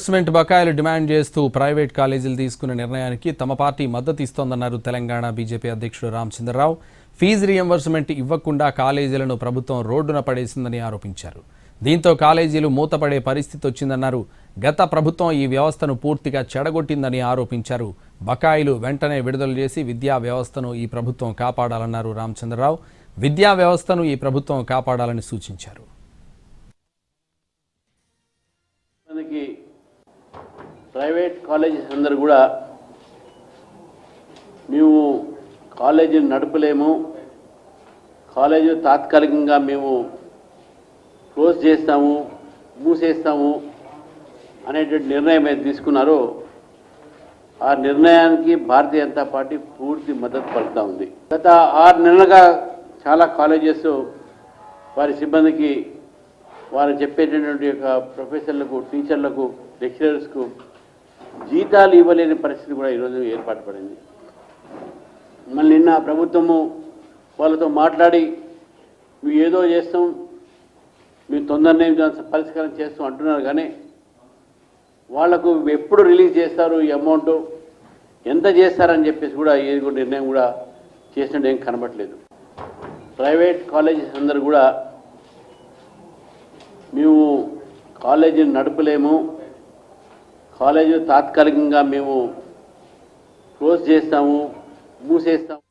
Reimbursement బకాయిలు demand చేస్తూ private కాలేజీలు తీసుకున్న నిర్ణయానికి తమ పార్టీ మద్దతు ఇస్తోందన్నారు తెలంగాణ బీజేపీ అధ్యక్షుడు రామచంద్రరావు. ఫీజు రియంబర్స్మెంట్ ఇవ్వకుండా కాలేజీలను ప్రభుత్వం రోడ్డున పడేసిందని ఆరోపించారు. దీంతో కాలేజీలు మూతపడే పరిస్థితి వచ్చిందన్నారు. గత ప్రభుత్వం ఈ వ్యవస్థను పూర్తిగా చెడగొట్టిందని ఆరోపించారు. బకాయిలు వెంటనే విడుదల చేసి విద్యా వ్యవస్థను ఈ ప్రభుత్వం కాపాడాలన్నారు రామచంద్రరావు. విద్యా వ్యవస్థను ఈ ప్రభుత్వం కాపాడాలని సూచించారు. మనకి ప్రైవేట్ కాలేజెస్ అందరు కూడా మేము కాలేజీని నడపలేము. కాలేజీ తాత్కాలికంగా మేము క్లోజ్ చేస్తాము మూసేస్తాము అనేటువంటి నిర్ణయం ఏది తీసుకున్నారో ఆ నిర్ణయానికి భారతీయ జనతా పార్టీ పూర్తి మద్దతు పలుకుతా ఉంది. గత ఆరు నెలలుగా చాలా కాలేజెస్ వారి సిబ్బందికి వారు చెప్పేటటువంటి యొక్క ప్రొఫెసర్లకు టీచర్లకు లెక్చరర్స్కు జీతాలు ఇవ్వలేని పరిస్థితి కూడా ఈరోజు ఏర్పాటు పడింది మళ్ళీ నిన్న ప్రభుత్వము వాళ్ళతో మాట్లాడి మేము ఏదో చేస్తాం మేము తొందరనే పరిష్కారం చేస్తాం అంటున్నారు. కానీ వాళ్ళకు ఎప్పుడు రిలీజ్ చేస్తారు ఈ అమౌంట్? ఎంత చేస్తారని చెప్పేసి కూడా ఏది కూడా నిర్ణయం కూడా చేసినట్టు ఏం కనబట్లేదు ప్రైవేట్ కాలేజెస్ అందరూ కూడా మేము కాలేజీని నడపలేము కాలేజీ తాత్కాలికంగా మేము క్లోజ్ చేస్తాము మూసేస్తాము.